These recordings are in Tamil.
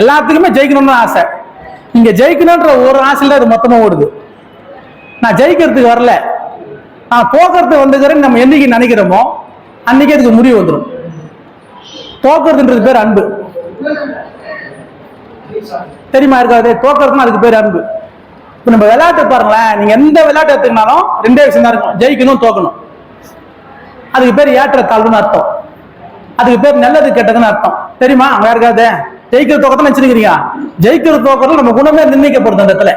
எல்லாத்துக்குமே ஜெயிக்கணும்னு ஆசை. இங்க ஜெயிக்கணுன்ற ஒரு ஆசையில அது மொத்தமா ஓடுது. நான் ஜெயிக்கிறதுக்கு வரல. நான் போக்குறது வந்துக்கிறேன்னு நம்ம என்னைக்கு நினைக்கிறோமோ அன்னைக்கு அதுக்கு முடிவு வந்துடும் தோக்கிறதுன்றது பேர் அன்பு. தெரியுமா இருக்காது? தோக்கிறதுனா அதுக்கு பேர் அன்பு. இப்போ நம்ம விளையாட்டு பாருங்களேன். நீங்க எந்த விளையாட்டு எடுத்துக்கினாலும் ரெண்டே விஷயம் தான் இருக்கும். ஜெயிக்கணும் தோக்கணும். அதுக்கு பேர் ஏற்ற தாழ்வுன்னு அர்த்தம். அதுக்கு பேர் நல்லது கெட்டதுன்னு அர்த்தம். தெரியுமா? அங்க இருக்காது ஜெயிக்கிற தோக்கத்தை நினைச்சிருக்கிறீங்க? ஜெயிக்கிற தோக்கத்தில் நம்ம குணமே நிர்ணயிக்கப்படுது அந்த இடத்துல.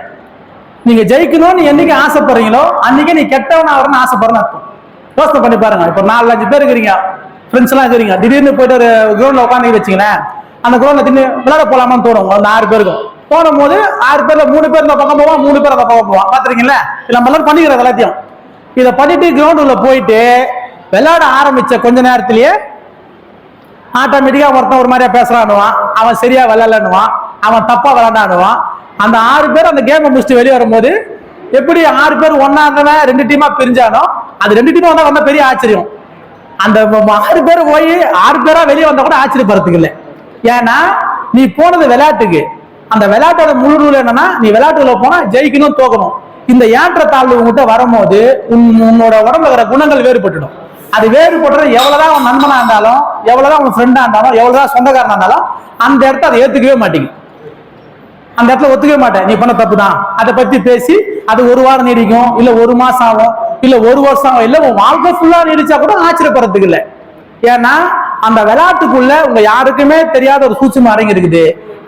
நீங்க ஜெயிக்கணும்னு என்னைக்கு ஆசைப்படுறீங்களோ அன்னைக்கு நீ கெட்டவன் ஆகணும்னு ஆசைப்படுறேன்னு அர்த்தம். யோசனை பண்ணி பாருங்க. இப்போ நாலு அஞ்சு பேர் இருக்கிறீங்க. ஃப்ரெண்ட்ஸ் எல்லாம் இருக்கிறீங்க. திடீர்னு போயிட்டு ஒரு கிரௌண்ட்ல உட்காந்து வச்சுங்களேன் அந்த கிரௌண்ட்ல திடீர்னு விளையாட போலாமான்னு தோணும். அந்த ஆறு பேருக்கும் போன போது ஆறு பேர்ல மூணு பேர் இந்த பக்கம் போவான் மூணு பேர் அந்த பக்கம் போவான் பாத்துருக்கீங்களா? இல்ல நம்ம எல்லாரும் பண்ணிக்கிற எல்லாத்தையும். இதை பண்ணிட்டு கிரவுண்ட் உள்ள போயிட்டு விளையாட ஆரம்பிச்ச கொஞ்ச நேரத்திலேயே ஆட்டோமேட்டிக்காக ஒருத்தன் ஒரு மாதிரியா பேசுறான்னுவான். அவன் சரியா விளையாடணுவான் அவன் தப்பா விளாண்டானுவான் அந்த ஆறு பேர் அந்த கேமை முடிச்சுட்டு வெளியே வரும்போது எப்படி ஆறு பேர் ஒன்னா இருந்தவன் ரெண்டு டீமா பிரிஞ்சானோ அது ரெண்டு டீமா வந்தா வந்தா பெரிய ஆச்சரியம். அந்த ஆறு பேர் போய் ஆறு பேரா வெளியே வந்தா கூட ஆச்சரியப்படுறதுக்கு இல்லை. ஏன்னா நீ போனது விளையாட்டுக்கு. அந்த விளையாட்டோட முழு ரூல் என்னன்னா நீ விளையாட்டுல போனா ஜெயிக்கணும் தோக்கணும். இந்த ஏற்றத்தாழ்வு உங்ககிட்ட வரும்போது உன் உன்னோட உடம்புல இருக்கிற குணங்கள் வேறுபட்டுடும். அது வேறுபடுறது எவ்வளவுதான் அவன் நண்பனா இருந்தாலும் எவ்வளவுதான் அவன் ஃப்ரெண்டா இருந்தாலும் எவ்வளவுதான் சொந்தக்காரனா இருந்தாலும் அந்த இடத்த அதை ஏத்துக்கவே மாட்டேங்குது. அந்த இடத்துல ஒத்துக்கவே மாட்டேன். நீ பண்ண தப்பு தான் அதை பத்தி பேசி அது ஒரு வாரம் நீடிக்கும் இல்ல ஒரு மாசம் ஆகும் இல்ல ஒரு வருஷம் ஆகும் இல்ல உன் வாழ்க்கை ஃபுல்லா நீடிச்சா கூட ஆச்சரியப்படுறதுக்கு இல்ல. ஏன்னா அந்த விளையாட்டுக்குள்ள உங்க யாருக்குமே தெரியாத ஒரு சூட்சுமம் அடங்கியிருக்குது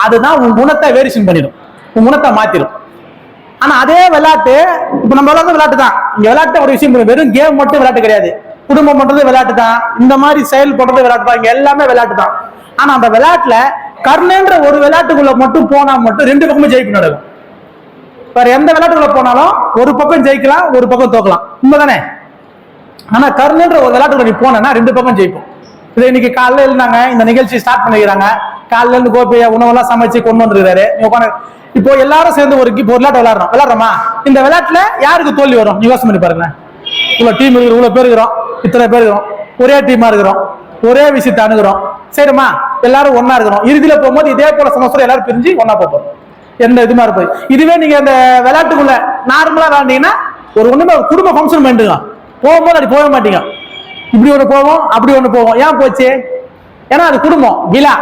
அதுதான் உன் குணத்தை வேரிஷன் பண்ணிடும். உன் குணத்தை மாத்திடும் ஆனா அதே விளையாட்டு இப்ப நம்ம விளையாடுற விளையாட்டு தான் இங்க விளையாட்டு ஒரு விஷயம் வெறும் கேம் மட்டும் விளையாட்டு கிடையாது. குடும்பம் பண்றது விளையாட்டு தான் இந்த மாதிரி செயல்படுறது விளையாட்டு தான் இங்க எல்லாமே விளையாட்டு தான் ஆனா அந்த விளையாட்டுல கர்ணன்ற ஒரு விளையாட்டுக்குள்ள மட்டும் போனா மட்டும் ரெண்டு பக்கமும் ஜெயிப்பு நடக்கும். வேற எந்த விளையாட்டுக்குள்ள போனாலும் ஒரு பக்கம் ஜெயிக்கலாம் ஒரு பக்கம் தோக்கலாம். உண்மைதானே? ஆனா கர்ணன்ற ஒரு விளையாட்டுக்குள்ள நீ போனா ரெண்டு பக்கம் ஜெயிப்போம். இது இன்னைக்கு காலைல இருந்தாங்க இந்த நிகழ்ச்சி ஸ்டார்ட் பண்ணிக்கிறாங்க. காலைல இருந்து கோப்பைய உணவெல்லாம் சமைச்சு கொண்டு வந்துருக்காரு. உட்காந்து இப்போ எல்லாரும் சேர்ந்து ஒரு இப்போ ஒரு விளையாட்டு விளையாடுறோம். விளையாடுறோமா? இந்த விளையாட்டுல யாருக்கு தோல்வி வரும்? யோசனை பண்ணி பாருங்க இவ்வளவு டீம் இருக்கு இவ்வளவு பேர் இருக்கிறோம். இத்தனை பேர் இருக்கிறோம். ஒரே டீமா இருக்கிறோம். ஒரே விஷயத்தை அணுகிறோம். சரிம்மா? எல்லாரும் ஒன்னா இருக்கிறோம். இறுதியில போகும்போது இதே போல சமஸ்தரம் எல்லாரும் பிரிஞ்சு ஒன்னா போகிறோம் எந்த இதுமா இருப்போம் இதுவே நீங்க அந்த விளையாட்டுக்குள்ள நார்மலா விளையாண்டீங்கன்னா ஒரு ஒண்ணுமே ஒரு குடும்ப ஃபங்க்ஷன் பண்ணிட்டுங்க போகும்போது அப்படி போக மாட்டீங்க. இப்படி ஒண்ணு போவோம் அப்படி ஒண்ணு போவோம். ஏன் போச்சு? ஏன்னா அது குடும்பம் விழா.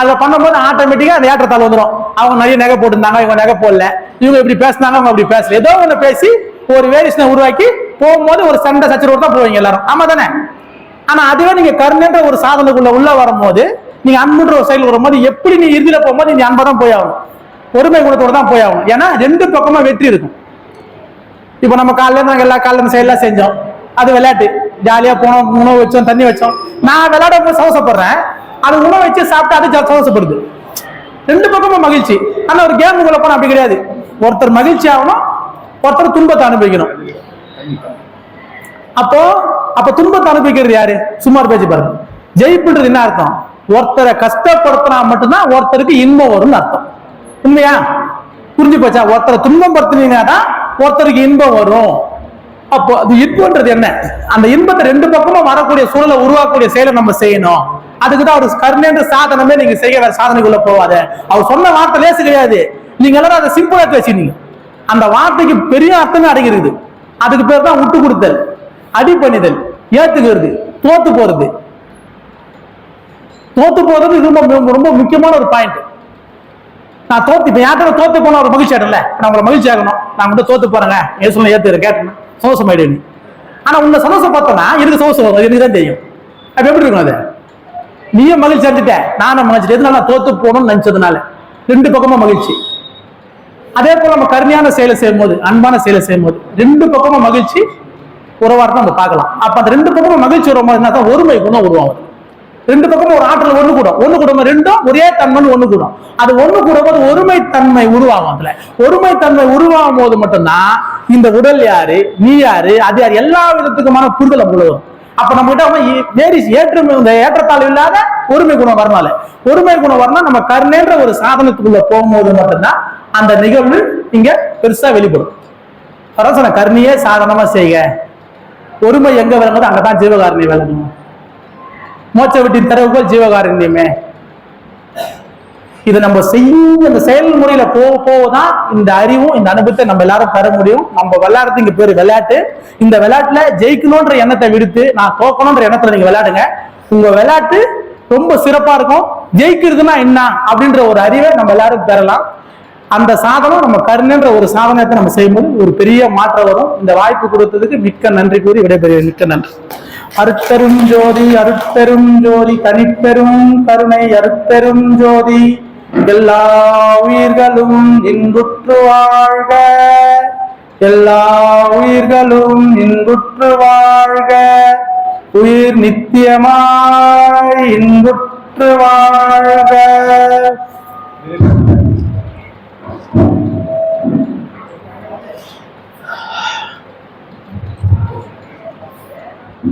அதை பண்ணும்போது ஆட்டோமேட்டிக்கா அந்த ஏற்றத்தால் வந்துடும் அவங்க நிறைய நகை போட்டிருந்தாங்க இவங்க நகை போடல. இவங்க இப்படி பேசினாங்க அவங்க அப்படி பேசல. ஏதோ ஒண்ணு பேசி ஒரு வேரிசனை உருவாக்கி போகும்போது ஒரு சண்டை சச்சரவு தான் போவீங்க எல்லாரும். ஆமா தானே? ஆனா அதுவே நீங்க கருணைன்ற ஒரு சாதனைக்குள்ள உள்ள வரும்போது நீங்க அன்புன்ற ஒரு செயல் வரும்போது எப்படி நீ இறுதியில போகும்போது நீ அன்பை தான் போய் ஆகணும்? பொறுமை குணத்தோட தான் போய் ஆகணும். ஏன்னா ரெண்டு பக்கமா வெற்றி இருக்கும். இப்போ நம்ம காலையில இருந்து நாங்கள் எல்லா காலையில செயலாம் செஞ்சோம். அது விளையாட்டு. ஜாலியா போனோம் உணவு வச்சோம் தண்ணி வச்சோம். நான் விளையாட போய் சவசப்படுறேன் அது உணவு வச்சு சாப்பிட்டு அது ஜா- சவசப்படுது ரெண்டு பக்கமும் மகிழ்ச்சி. ஆனா ஒரு கேமுக்குள்ள போனா அப்படி கிடையாது. ஒருத்தர் மகிழ்ச்சி ஆகணும் ஒருத்தர் துன்பத்தை அனுபவிக்கணும். அப்போ அப்ப துன்பத்தை அனுபவிக்கிறது யாரு? சுமார் பேச்சு பாருங்க. ஜெயிப்புன்றது என்ன அர்த்தம்? ஒருத்தரை கஷ்டப்படுத்தினா மட்டும்தான் ஒருத்தருக்கு இன்பம் வரும்னு அர்த்தம். உண்மையா? புரிஞ்சு போச்சா? ஒருத்தரை துன்பம் படுத்தினீங்கன்னா தான் ஒருத்தருக்கு இன்பம் வரும். அப்போ அது இன்பம்ன்றது என்ன? அந்த இன்பத்தை ரெண்டு பக்கமும் வரக்கூடிய சூழலை உருவாக்கக்கூடிய செயலை நம்ம செய்யணும். அதுக்கு தான் அவர் கருணேன்ற சாதனமே நீங்க செய்ய வேற சாதனைக்குள்ள போவாத. அவர் சொன்ன வார்த்தை லேசு கிடையாது. நீங்க எல்லாரும் அதை சிம்பிளா பேசினீங்க. அந்த வார்த்தைக்கு பெரிய அர்த்தமே அடங்கிருக்குது. அதுக்கு பேர் தான் விட்டு கொடுத்தல். அடி பண்ணிதல் ஏத்துக்கிறது தோத்து போறது. தோத்து போறது இது ரொம்ப ரொம்ப முக்கியமான ஒரு பாயிண்ட் நான் தோத்து இப்ப யாத்திரை தோத்து போன ஒரு மகிழ்ச்சி ஆடல நான் உங்களை மகிழ்ச்சி ஆகணும். நான் மட்டும் தோத்து போறேங்க. ஏசுல சொல்ல கேட்டேன் சோசம் ஆயிடுவேன் ஆனா உன்னை சந்தோஷம் பார்த்தோன்னா எனக்கு சோசம் வரும்? எனக்கு தான் தெரியும். அப்ப எப்படி இருக்கும் அது? நீயும் மகிழ்ச்சி அடைஞ்சிட்ட. நானும் மகிழ்ச்சி எதுனால? நான் தோத்து போகணும்னு நினைச்சதுனால. ரெண்டு பக்கமும் மகிழ்ச்சி. அதே போல நம்ம கருணையான செயலை செய்யும்போது அன்பான செயலை செய்யும்போது ரெண்டு பக்கமும் மகிழ்ச்சி உறவாட்டம் நம்ம பார்க்கலாம். அப்ப அந்த ரெண்டு பக்கமும் மகிழ்ச்சி வரும்போது என்ன தான் ஒருமை குணம் உருவாகும். ரெண்டு பக்கமும் ஒரு ஆற்றல் ஒண்ணு கூடும். ஒண்ணு கூடும் ரெண்டும் ஒரே தன்மைன்னு ஒண்ணு கூடும். அது ஒண்ணு கூடும் போது ஒருமை தன்மை உருவாகும் அதுல. ஒருமை தன்மை உருவாகும் போது மட்டும்தான் இந்த உடல் யாரு நீ யாரு அது யாரு எல்லா விதத்துக்குமான புரிதலை முழுவதும் அப்ப நம்ம கிட்ட வந்து வேரி ஏற்றம் இந்த ஏற்றத்தாழ்வு இல்லாத ஒருமை குணம் வரனால ஒருமை குணம் வரணும் நம்ம கருணைன்ற ஒரு சாதனத்துக்குள்ள போகும்போது மட்டும்தான் அந்த நிகழ்வு இங்க பெருசா வெளிப்படும். அதான் சொன்ன கருணையே சாதனமா செய்க. ஒருமை எங்க விளங்குதோ அங்கதான் ஜீவகாரணி விளங்கணும் மோச்ச வீட்டின் தரவு போல் ஜீவகாரண்யமே. இது நம்ம செய்யும் இந்த செயல்முறையில போக போக தான் இந்த அறிவும் இந்த அனுபவத்தை நம்ம எல்லாரும் பெற முடியும். நம்ம விளையாடுறது இங்க பேரு விளையாட்டு. இந்த விளையாட்டுல ஜெயிக்கணும்ன்ற எண்ணத்தை விடுத்து நான் தோக்கணும்ன்ற எண்ணத்துல நீங்க விளையாடுங்க. உங்க விளையாட்டு ரொம்ப சிறப்பா இருக்கும். ஜெயிக்கிறதுனா என்ன அப்படின்ற ஒரு அறிவை நம்ம எல்லாரும் பெறலாம். அந்த சாதனம் நம்ம கருணைன்ற ஒரு சாதனத்தை நம்ம செய்யும்போது ஒரு பெரிய மாற்றம் வரும். இந்த வாய்ப்பு கொடுத்ததுக்கு மிக்க நன்றி கூறி விடைபெறுகிறேன். மிக்க நன்றி. அருட்பெரும் ஜோதி அருட்பெரும் ஜோதி தனிப்பெரும் கருணை அருட்பெரும் ஜோதி. எல்லா உயிர்களும் இன்புற்று வாழ்க. எல்லா உயிர்களும் இன்புற்று வாழ்க. உயிர் நித்தியமாய் இன்புற்று வாழ்க.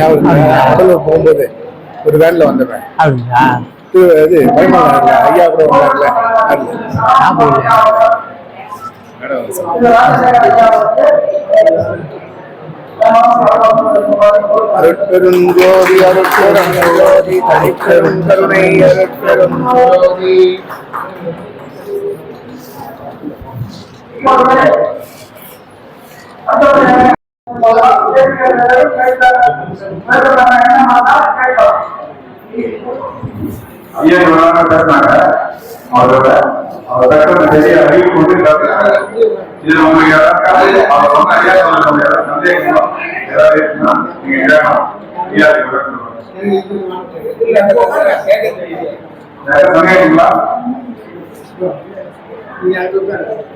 ஞாபகம்? கடலூர் போகும்போது ஒரு வேன்ல இது மயில்மலர் ஐயா கூட வந்தார்ல அதுல. மேடம் அருட்பெரும் ஜோதி அருட்பெரும் ஜோதி தனிப்பெரும் கருணை அருட்பெரும் ஜோதி ஐயா இவராக பேசினாங்க அவரோட அவர் தக்க பெரிய அறிவு கொண்டு பேசுறாங்க இது உங்களுக்கு யாராவது அவர் சொன்ன ஐயா சொல்ல முடியாது சந்தேகங்களோ ஏதாவது இருக்குன்னா நீங்க கேட்கலாம் ஐயா இது விளக்கம்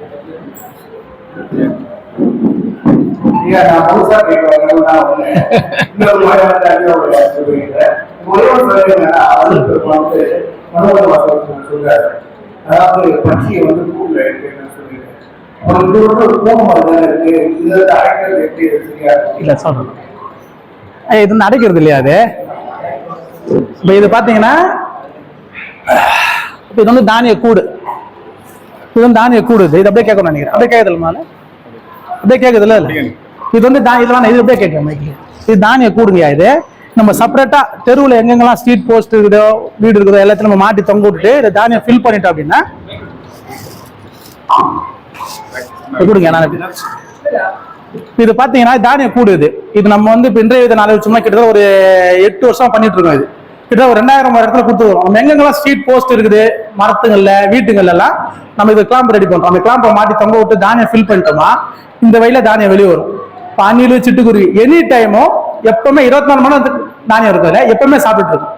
ஒரே ஒரு சொல்லுங்க, அவருக்கு வந்து மனோகர் வாசகர் சொல்றாரு. அதாவது பட்சியை வந்து கூண்டுல இருக்குன்னு சொல்லிட்டு. அப்புறம் இது வந்து ஒரு கோபம் வருது இருக்கு. இது வந்து அடைக்கிறது எப்படி சரியா? இருக்கும்? இல்ல சொல்றேன். ஏய், இது வந்து அடைக்கிறது இல்லையா அது? இப்ப இது பாத்தீங்கன்னா இப்ப இது வந்து தானிய கூடு. இது வந்து தானிய கூடு. இது அப்படியே கேட்கணும் நினைக்கிறேன். அப்படியே கேட்குது மேல? அப்படியே கேட்குது இல்ல? இது வந்து தா இதெல்லாம் இது அப்படியே கேட்க மைக்கில் இது தானிய கூடுங்கயா இது. நம்ம செப்பரேட்டா தெருவில் எங்கெங்கெல்லாம் ஸ்ட்ரீட் போஸ்ட் இருக்குதோ வீடு இருக்குதோ எல்லாத்தையும் நம்ம மாட்டி தொங்க விட்டுட்டு இதை தானியம் ஃபில் பண்ணிட்டோம் அப்படின்னா கொடுங்க நான் இது. பார்த்தீங்கன்னா தானியம் கூடுது. இது நம்ம வந்து இப்போ இன்றைய இதை நாளை சும்மா கிட்டத்தட்ட ஒரு எட்டு வருஷம் பண்ணிட்டு இருக்கோம் இது. கிட்ட ஒரு ரெண்டாயிரம் இடத்துல கொடுத்துருவோம் நம்ம எங்கெங்கெல்லாம் ஸ்ட்ரீட் போஸ்ட் இருக்குது மரத்துங்கள்ல வீட்டுங்கள்லாம் நம்ம இது கிளாம்பு ரெடி பண்றோம். அந்த கிளாம்பை மாட்டி தொங்க விட்டு தானியம் ஃபில் பண்ணிட்டோமா இந்த வழியில தானியம் வெளியே வரும். இப்போ சிட்டுக்குருவி. எனி டைமும் எப்பவுமே இருபத்தி நாலு மணி நேரம் இருக்கும் இல்லை எப்பவுமே சாப்பிட்டு இருக்கும்.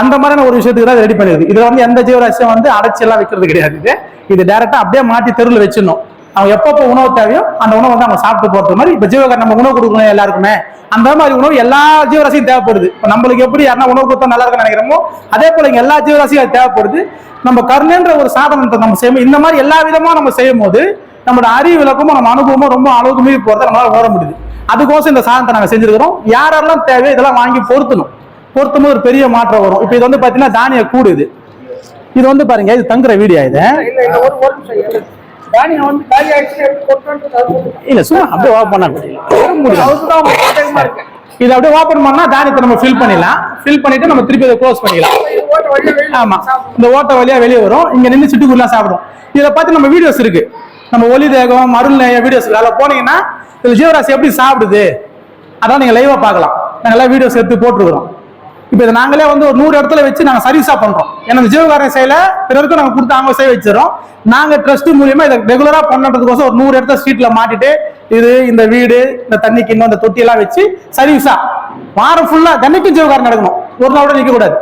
அந்த மாதிரியான ஒரு விஷயத்துக்கு தான் ரெடி பண்ணிருக்கு இதுல வந்து எந்த ஜீவராசியும் வந்து அடைச்சி எல்லாம் வைக்கிறது கிடையாது. இது டேரக்டா அப்படியே மாட்டி தெருவில் வச்சிடணும். அவங்க எப்பப்போ உணவு தேவையோ அந்த உணவு வந்து அவங்க சாப்பிட்டு போறது மாதிரி இப்ப ஜீவகர் நம்ம உணவு கொடுக்கணும் எல்லாருக்குமே. அந்த மாதிரி உணவு எல்லா ஜீவராசியும் தேவைப்படுது. இப்ப நம்மளுக்கு எப்படி யாருன்னா உணவு கொடுத்தா நல்லா இருக்குன்னு நினைக்கிறோமோ அதே போல இங்க எல்லா ஜீவராசியும் தேவைப்படுது. நம்ம கருணைன்ற ஒரு சாதனத்தை நம்ம செய்யும் இந்த மாதிரி எல்லா விதமா நம்ம செய்யும் போது நம்மளோட அறிவு விளக்கமும் நம்ம அனுபவமும் ரொம்ப அளவுக்கு மீறி போறதை நம்மளால உணர முடியுது. அதுக்கோசம் இந்த சாதனத்தை நாங்க செஞ்சிருக்கிறோம். யாரெல்லாம் தேவையோ இதெல்லாம் வாங்கி பொருத்தணும். பொருத்தும் ஒரு பெரிய மாற்றம் வரும். இப்போ இது வந்து பாத்தீங்கன்னா தானிய கூடு இது. இது வந்து பாருங்க இது தங்குற வீடியோ இது. இல்ல, அது சும்மா அப்படியே ஓப்பன் பண்ண முடியும். இது அப்படியே ஓப்பன் பண்ணா தானியத்தை நம்ம ஃபில் பண்ணிடலாம். ஃபில் பண்ணிட்டு நம்ம திருப்பி இதை க்ளோஸ் வெளிய ஆமா. இந்த ஓட்டை வழியா வெளியே வரும். இங்க நின்று சிட்டுக்குருலாம் சாப்பிடும். இதை பார்த்து நம்ம வீடியோஸ் இருக்கு. நம்ம ஒலி தேகம் அருள் நேய வீடியோஸ் அதில் போனீங்கன்னா இதில் ஜீவராசி எப்படி சாப்பிடுது? அதான் நீங்கள் லைவாக பார்க்கலாம். நாங்கள் எல்லாம் வீடியோஸ் எடுத்து போட்டுருக்குறோம். இப்போ இதை நாங்களே வந்து ஒரு நூறு இடத்துல வச்சு நாங்கள் சர்வீஸாக பண்ணுறோம் ஏன்னா இந்த ஜீவகாரண பிறருக்கும் நாங்கள் நாங்க கொடுத்து அவங்க செய்ய வச்சிடறோம். நாங்கள் ட்ரஸ்ட் மூலியமாக இதை ரெகுலராக பண்ணுறதுக்கோசம் ஒரு நூறு இடத்துல ஸ்ட்ரீட்டில் மாட்டிட்டு இது இந்த வீடு இந்த தண்ணி கிண்ணம் இந்த தொட்டியெல்லாம் வச்சு சர்வீஸாக வாரம் ஃபுல்லாக தண்ணிக்கும் ஜீவகாரம் நடக்கணும். ஒரு நாள் கூட நிற்கக்கூடாது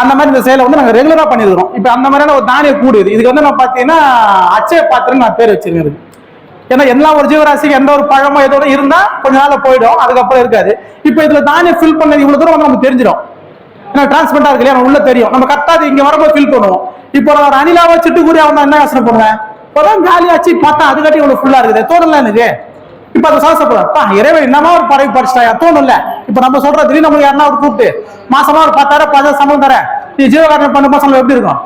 அந்த மாதிரி இந்த செயலை வந்து நாங்க ரெகுலரா பண்ணிருக்கிறோம் இப்போ அந்த மாதிரியான ஒரு தானிய கூடு இது. இதுக்கு வந்து நான் பாத்தீங்கன்னா அச்சய பாத்திரம் நான் பேர் வச்சிருக்கேன் ஏன்னா எல்லா ஒரு ஜீவராசிக்கு எந்த ஒரு பழமோ எதோட இருந்தால் இருந்தா கொஞ்ச நாள் போயிடும். அதுக்கப்புறம் இருக்காது. இப்போ இதுல தானியம் ஃபில் பண்ணது இவ்வளவு தூரம் வந்து நமக்கு தெரிஞ்சிடும். ஏன்னா டிரான்ஸ்பரண்டா இருக்கு இல்லையா? நம்ம உள்ள தெரியும். நம்ம கரெக்டா அது இங்க வரும்போது ஃபில் பண்ணுவோம். இப்போ நான் ஒரு அணிலாவோ சிட்டுக்குருவி அவன் என்ன யோசனை பண்ணுவேன் இப்பதான் காலியாச்சு பார்த்தா அது கட்டி இவ்வளவு ஃபுல்லா இருக்குது. தோடலாம் எனக்கு. இப்ப அதை சாசப்படுறப்பா இறைவன் என்னமா ஒரு பறவை பறிச்சிட்டாயா? இல்ல இப்ப நம்ம சொல்ற திடீர்னு நம்மளுக்கு யாருன்னா ஒரு கூப்பிட்டு மாசமா ஒரு பத்தாயிரம் பதினஞ்சு சம்பளம் தரேன். நீ ஜீவகாரணம் பண்ண மாசம் எப்படி இருக்கும்?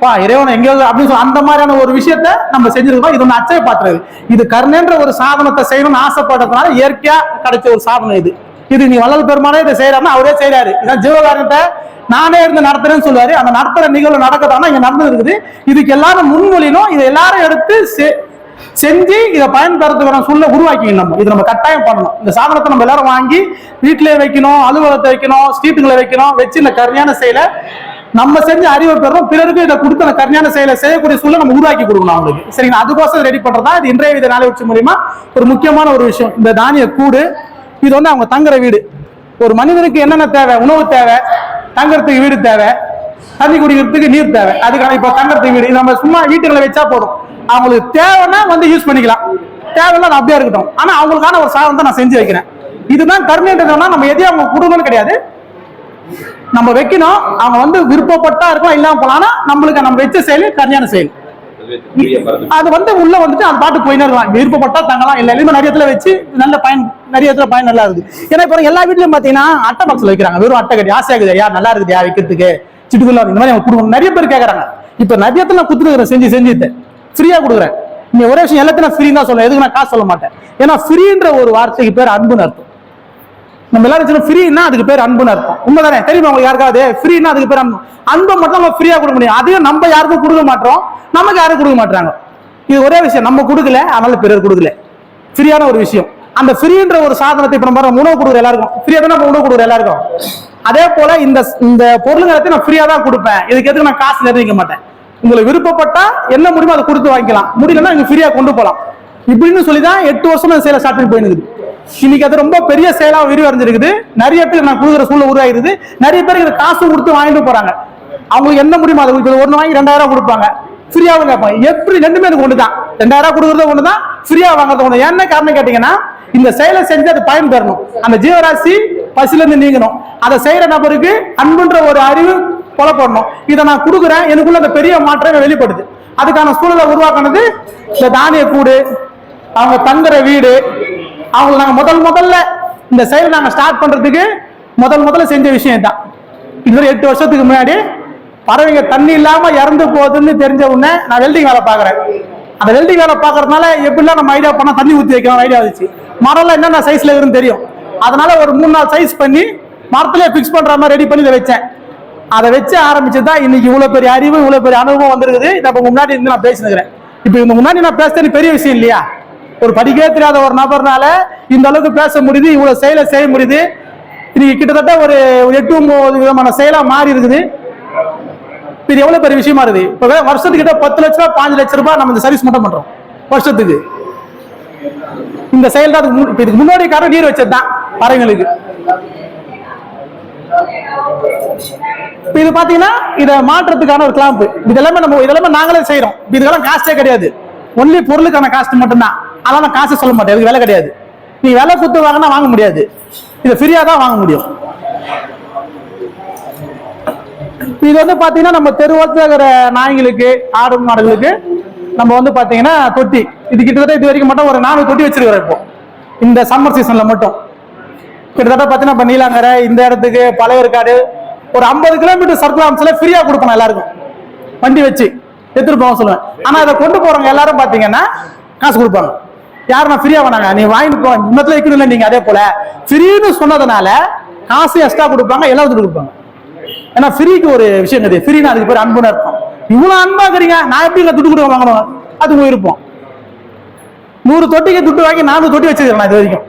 பா இறைவன் எங்கேயோ அப்படின்னு சொல்லி அந்த மாதிரியான ஒரு விஷயத்த நம்ம செஞ்சிருக்கோம். இது ஒன்று அச்சய பாத்துறது இது. கருணைன்ற ஒரு சாதனத்தை செய்யணும்னு ஆசைப்படுறதுனால இயற்கையா கிடைச்ச ஒரு சாதனம் இது. இது நீ வள்ளல் பெருமானே இதை செய்யறாருன்னா அவரே செய்யறாரு இதான் ஜீவகாரணத்தை நானே இருந்து நடத்துறேன்னு சொல்லுவாரு. அந்த நடத்துற நிகழ்வு நடக்கத்தானா இங்க நடந்து இருக்குது. இதுக்கு எல்லாரும் முன்மொழினும் இதை எல்லாரும் எடுத்து செ- செஞ்சு இதை பயன்படுத்துகிறோம் சூழ்நிலை உருவாக்கிக்கணும் நம்ம. இது நம்ம கட்டாயம் பண்ணணும். இந்த சாதனத்தை நம்ம எல்லாரும் வாங்கி வீட்டிலே வைக்கணும் அலுவலகத்தை வைக்கணும் ஸ்ட்ரீட்டுகளை வைக்கணும் வச்சு இந்த கருணையான செயலை நம்ம செஞ்ச அறிவை பெறணும். பிறருக்கு இதை கொடுத்த அந்த செயலை செய்யக்கூடிய சூழலை நம்ம உருவாக்கி கொடுக்கணும் அவங்களுக்கு. சரிங்களா? அதுக்கோசம் ரெடி பண்றதா இது இன்றைய வித நாளை உச்சி மூலியமா ஒரு முக்கியமான ஒரு விஷயம். இந்த தானிய கூடு இது வந்து அவங்க தங்குற வீடு. ஒரு மனிதனுக்கு என்னென்ன தேவை? உணவு தேவை தங்குறதுக்கு வீடு தேவை தண்ணி குடிக்கிறதுக்கு நீர் தேவை. அதுக்கான இப்ப தங்குறதுக்கு வீடு. நம்ம சும்மா வீட்டுகளை வச்சா போதும். அவங்களுக்கு தேவைன்னா வந்து யூஸ் பண்ணிக்கலாம். தேவையில்ல அது அப்படியே இருக்கட்டும். ஆனா அவங்களுக்கான ஒரு சாதம் தான் நான் செஞ்சு வைக்கிறேன். இதுதான் கருணைன்றதுனா நம்ம எதையும் அவங்க கொடுக்கணும்னு கிடையாது. நம்ம வைக்கணும். அவங்க வந்து விருப்பப்பட்டா இருக்கலாம் இல்லாம போலாம் நம்மளுக்கு நம்ம வச்ச செயல் கல்யாண செயல். அது வந்து உள்ள வந்துட்டு அந்த பாட்டு போயினே இருக்கலாம். விருப்பப்பட்டா தங்கலாம் இல்ல எல்லாமே நிறைய இடத்துல வச்சு நல்ல பயன் நிறைய இடத்துல பயன் நல்லா இருக்குது. ஏன்னா இப்போ எல்லா வீட்லயும் பாத்தீங்கன்னா அட்டை பாக்ஸ்ல வைக்கிறாங்க. வெறும் அட்டை கட்டி ஆசையா இருக்குது யா நல்லா இருக்குது யா வைக்கிறதுக்கு? சிட்டுக்குள்ள இந்த மாதிரி அவங்க கொடுக்கணும். நிறைய பேர் கேக்குறாங்க. இப்ப நிறைய இடத்துல நான் குத்துருக்கிறேன் செஞ்சு செஞ்சு ஃப்ரீயா கொடுக்குறேன். நீ ஒரே விஷயம் எல்லாத்தையும் நான் ஃப்ரீ தான் சொல்லுவேன். எதுக்கு நான் காசு சொல்ல மாட்டேன்? ஏன்னா ஃப்ரீன்ற ஒரு வார்த்தைக்கு பேர் அன்புன்னு அர்த்தம். நம்ம எல்லாரும் சொல்லுவோம் ஃப்ரீனா அதுக்கு பேர் அன்புன்னு அர்த்தம். உண்மைதானே? தெரியுமா உங்களுக்கு யாருக்காவது? ஃப்ரீனா அதுக்கு பேர் அன்பு. அன்பை மட்டும் நம்ம ஃப்ரீயா கொடுக்க முடியும். அதையும் நம்ம யாருக்கும் கொடுக்க மாட்டோம். நமக்கு யாரும் கொடுக்க மாட்டாங்க இது ஒரே விஷயம். நம்ம கொடுக்கல அதனால பிறர் கொடுக்கல. ஃப்ரீயான ஒரு விஷயம். அந்த ஃப்ரீன்ற ஒரு சாதனத்தை இப்ப நம்ம உணவு கொடுக்குற எல்லாருக்கும். ஃப்ரீயா தான் நம்ம உணவு கொடுக்குற எல்லாருக்கும்? அதே போல இந்த இந்த பொருளுங்களை நான் ஃப்ரீயா தான் கொடுப்பேன். இதுக்கு எதுக்கு நான் காசு நிர்ணயிக்க மாட்டேன்? உங்களுக்கு விருப்பப்பட்டா என்ன முடியுமோ அதை கொடுத்து வாங்கிக்கலாம். முடியலன்னா இங்க ஃப்ரீயா கொண்டு போகலாம் இப்படின்னு சொல்லி தான் எட்டு வருஷமா சேலை செயலை ஸ்டார்ட் பண்ணி போயிருக்குது இன்னைக்கு அது ரொம்ப பெரிய செயலா விரிவடைஞ்சிருக்குது நிறைய பேர் நான் கொடுக்குற சூழ்நிலை உருவாயிருது நிறைய பேர் இதை காசு கொடுத்து வாங்கிட்டு போறாங்க. அவங்களுக்கு என்ன முடியுமோ அதை ஒன்று வாங்கி ரெண்டாயிரம் கொடுப்பாங்க. ஃப்ரீயாவும் கேட்பாங்க எப்படி ரெண்டுமே எனக்கு ஒன்று தான் ரெண்டாயிரம் கொடுக்குறது ஒன்று தான் ஃப்ரீயா வாங்குறது ஒன்று என்ன காரணம் கேட்டீங்கன்னா இந்த செயலை செஞ்சு அது பயன் தரணும் அந்த ஜீவராசி பசிலிருந்து நீங்கணும். அதை செய்யற நபருக்கு அன்புன்ற ஒரு அறிவு புலப்படணும் இதை நான் கொடுக்குறேன். எனக்குள்ள அந்த பெரிய மாற்றமே வெளிப்படுது. அதுக்கான சூழலை உருவாக்கினது இந்த தானிய கூடு அவங்க தங்குற வீடு. அவங்க நாங்கள் முதல் முதல்ல இந்த செயல் நாங்கள் ஸ்டார்ட் பண்ணுறதுக்கு முதல் முதல்ல செஞ்ச விஷயம் தான் இது எட்டு வருஷத்துக்கு முன்னாடி பறவைங்க தண்ணி இல்லாமல் இறந்து போகுதுன்னு தெரிஞ்ச உடனே நான் வெல்டிங் வேலை பார்க்குறேன். அந்த வெல்டிங் வேலை பார்க்கறதுனால எப்படிலாம் நம்ம ஐடியா பண்ணால் தண்ணி ஊற்றி வைக்கலாம் ஐடியா வந்துச்சு. மரம்லாம் என்னென்ன சைஸில் இருக்குன்னு தெரியும். அதனால ஒரு மூணு நாள் சைஸ் பண்ணி மரத்துலேயே ஃபிக்ஸ் பண்ணுற மாதிரி ரெடி பண்ணி இதை வச்சேன். அதை வச்சு ஆரம்பிச்சு தான் இன்னைக்கு இவ்வளோ பெரிய அறிவு இவ்வளோ பெரிய அனுபவம் வந்திருக்குது. இப்போ முன்னாடி இருந்து நான் பேசினுக்கிறேன். இப்போ இந்த முன்னாடி நான் பேசுறது பெரிய விஷயம் இல்லையா? ஒரு படிக்கவே தெரியாத ஒரு நபர்னால இந்த அளவுக்கு பேச முடியுது இவ்வளோ செயலை செய்ய முடியுது. இன்னைக்கு கிட்டத்தட்ட ஒரு எட்டு ஒன்பது விதமான செயலாக மாறி இருக்குது. இது எவ்வளோ பெரிய விஷயமா இருக்குது? இப்போ வருஷத்துக்கு கிட்ட பத்து லட்ச ரூபாய் பாஞ்சு லட்ச ரூபாய் நம்ம இந்த சர்வீஸ் மட்டும் பண்ணுறோம் வருஷத்துக்கு. இந்த செயல் தான் அதுக்கு முன்- இதுக்கு முன்னாடி காரணம் நீர் வச்சது தான் பறவைங்களுக்கு இது பாத்தீங்கன்னா இதை மாற்றத்துக்கான ஒரு கிளாம்பு இதெல்லாமே நம்ம இதெல்லாமே நாங்களே செய்யறோம் இதுக்கெல்லாம் காஸ்டே கிடையாது. ஒன்லி பொருளுக்கான காஸ்ட் மட்டும்தான். அதெல்லாம் நான் காசு சொல்ல மாட்டேன். இதுக்கு விலை கிடையாது. நீ விலை கொடுத்து வாங்கினா வாங்க முடியாது. இதை ஃப்ரீயா தான் வாங்க முடியும். இது வந்து பாத்தீங்கன்னா நம்ம தெருவோரத்துல இருக்கிற நாய்களுக்கு ஆடு மாடுகளுக்கு நம்ம வந்து பாத்தீங்கன்னா தொட்டி. இது கிட்டத்தட்ட இது வரைக்கும் மட்டும் ஒரு நாலு தொட்டி வச்சிருக்கிறோம் இப்போ. இந்த சம்மர் சீசன்ல மட்டும். கிட்டத்தட்ட பாத்தீங்கன்னா இப்ப நீலாங்கரை இந்த இடத்துக்கு பழையற்காடு ஒரு ஐம்பது கிலோமீட்டர் சர்க்கிள் ஆம்ஸ்ல ஃப்ரீயா கொடுப்பேன் எல்லாருக்கும். வண்டி வச்சு. எடுத்துட்டு போக சொல்லுவேன். ஆனா அதை கொண்டு போறவங்க எல்லாரும் பாத்தீங்கன்னா காசு கொடுப்பாங்க. யாருன்னா ஃப்ரீயாக ஃப்ரீயா வேணாங்க. நீ வாங்கிட்டு போ. இன்னத்துல வைக்கணும் இல்லை நீங்க அதே போல. ஃப்ரீன்னு சொன்னதுனால காசு எக்ஸ்ட்ரா கொடுப்பாங்க எல்லாத்துக்கும் கொடுப்பாங்க. ஏன்னா ஃப்ரீக்கு ஒரு விஷயம் கிடையாது. ஃப்ரீனா அதுக்கு பேர் அன்புன்னு இருக்கும் இவ்வளவு அன்பா இருக்கிறீங்க. நான் எப்படி இல்லை துட்டு கொடுக்க வாங்கணும் அது உங்க விருப்பம். நூறு தொட்டிக்கு துட்டு வாங்கி நானூறு தொட்டி வச்சிருக்கேன் நான் இது வரைக்கும்.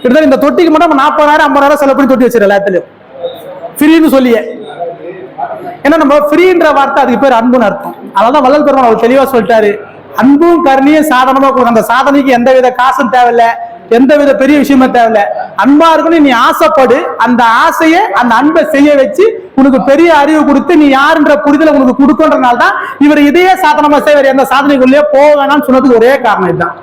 கிட்டத்தட்ட இந்த தொட்டிக்கு மட்டும் நம்ம நாற்பதாயிரம் ஐம்பதாயிரம் செலவு பண்ணி தொட்டி வச்சிருக்கேன் எல்லாத்துலயும். ஃப்ரீன்னு சொல்லியே. ஏன்னா நம்ம ஃப்ரீன்ற வார்த்தை அதுக்கு பேர் அன்புன்னு அர்த்தம். அதனால வள்ளல் பெருமாள் அவர் தெளிவா சொல்லிட்டாரு. அன்பும் கருணையும் சாதனமா கொடுக்கும் அந்த சாதனைக்கு எந்த வித காசும் தேவையில்ல. எந்த வித பெரிய விஷயமும் தேவையில்ல. அன்பா இருக்கணும் நீ ஆசைப்படு. அந்த ஆசையை அந்த அன்பை செய்ய வச்சு உனக்கு பெரிய அறிவு கொடுத்து நீ யாருன்ற புரிதலை உனக்கு கொடுக்கன்றனால தான் இவர் இதையே சாதனமா செய்வார். எந்த சாதனைக்குள்ளேயே போக வேணாம்னு சொன்னதுக்கு ஒரே காரணம் இதுதான்.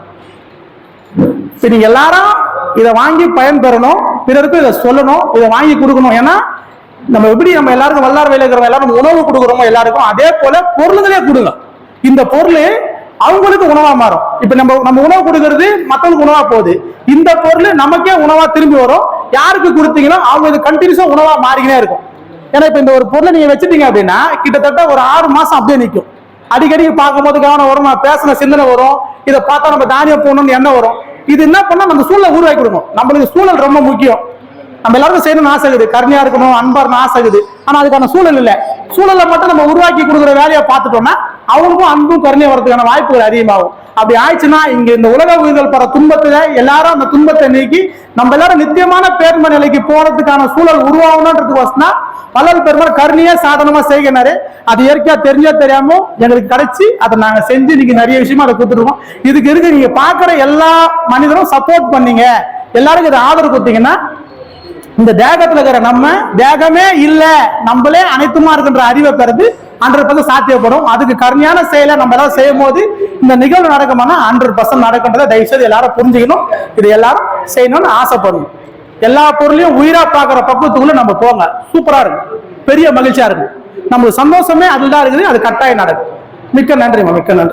நீங்க எல்லாரும் இதை வாங்கி பயன்பெறணும். பிறருக்கும் இதை சொல்லணும். இதை வாங்கி கொடுக்கணும். ஏன்னா நம்ம எப்படி நம்ம எல்லாருக்கும் வல்லார் வேலை இருக்கிறவங்க எல்லாரும் உணவு கொடுக்குறோமோ எல்லாருக்கும் அதே போல பொருளுங்களே கொடுங்க. இந்த பொருள் அவங்களுக்கு உணவா மாறும். இப்ப நம்ம நம்ம உணவு கொடுக்கறது மத்தவங்களுக்கு உணவா போகுது. இந்த பொருள் நமக்கே உணவா திரும்பி வரும். யாருக்கு கொடுத்தீங்களோ அவங்க இது கண்டினியூஸா உணவா மாறிக்கினே இருக்கும். ஏன்னா இப்ப இந்த ஒரு பொருளை நீங்க வச்சுட்டீங்க அப்படின்னா கிட்டத்தட்ட ஒரு ஆறு மாசம் அப்படியே நிற்கும் அடிக்கடி பார்க்கும்போது கவனம் வரும் நான் பேசின சிந்தனை வரும். இதை பார்த்தா நம்ம தானியம் போகணும்னு எண்ணம் வரும். இது என்ன பண்ணா நம்ம சூழலை உருவாக்கி கொடுக்கணும் நம்மளுக்கு சூழல் ரொம்ப முக்கியம். நம்ம எல்லாருக்கும் செய்யணும்னு ஆசை இருக்குது. கருணையா இருக்கணும் அன்பா இருக்கணும் ஆசை இருக்குது. ஆனா அதுக்கான சூழல் இல்ல. சூழலை மட்டும் நம்ம உருவாக்கி கொடுக்குற வேலையை பார்த்துட்டோம்னா அவங்களுக்கும் அன்பும் கருணையும் வரதுக்கான வாய்ப்புகள் அதிகமாகும். அப்படி ஆயிடுச்சுன்னா இங்க இந்த உலக உயிர்கள் பட துன்பத்துல எல்லாரும் அந்த துன்பத்தை நீக்கி நம்ம எல்லாரும் நித்தியமான பேர்ம நிலைக்கு போறதுக்கான சூழல் உருவாகணுன்றதுக்கு வசனா வள்ளல் பெருமாள் கருணையா சாதனமா செய்கினாரு அது இயற்கையா தெரிஞ்சோ தெரியாம எங்களுக்கு கிடைச்சி அதை நாங்க செஞ்சு இன்னைக்கு நிறைய விஷயமா அதை கொடுத்துருக்கோம் இதுக்கு இருக்கு நீங்க பாக்குற எல்லா மனிதரும் சப்போர்ட் பண்ணீங்க. எல்லாருக்கும் இதை ஆதரவு கொடுத்தீங்கன்னா இந்த தேகத்துல இருக்கிற நம்ம தேகமே இல்ல. நம்மளே அனைத்துமா இருக்கின்ற அறிவை பெறது. Hundred percent சாத்தியப்படும். அதுக்கு கருமையான செயலை நம்ம எல்லாம் செய்யும் போது இந்த நிகழ்வு நடக்குமானா ஹண்ட்ரட் பர்சன்ட் நடக்கின்றதை தயவுசெய்து எல்லாரும் புரிஞ்சுக்கணும். இது எல்லாரும் செய்யணும்னு ஆசைப்படணும். எல்லா பொருளையும் உயிரா பாக்குற பக்குவத்துக்குள்ள நம்ம போங்க. சூப்பரா இருக்கும். பெரிய மகிழ்ச்சியா இருக்கும். நம்மளுக்கு சந்தோஷமே அதுதான் இருக்குது. அது கட்டாயம் நடக்கும். மிக்க நன்றிம்மா. மிக்க நன்றி.